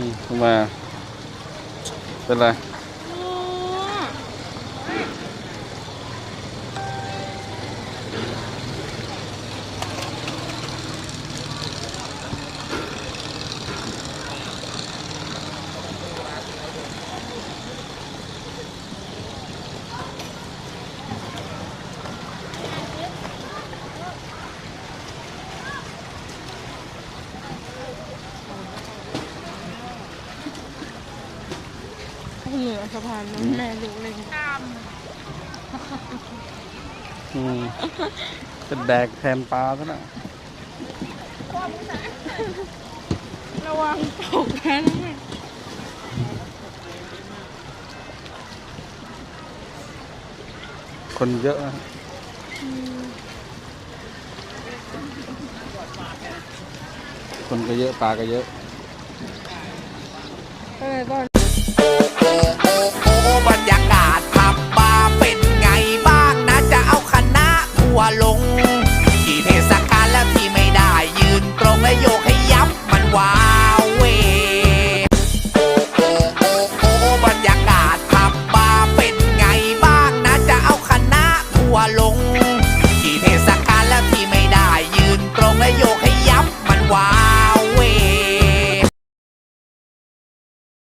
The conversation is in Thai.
นี่เข้ามาเป็นไร เหนือสะพานนั้นแม่ลูกเล่นอืมเป็นแดกแทนปลาซะนะระวังตกนะแม่คนเยอะนะคนก็เยอะปลาก็เยอะก็เลยตอน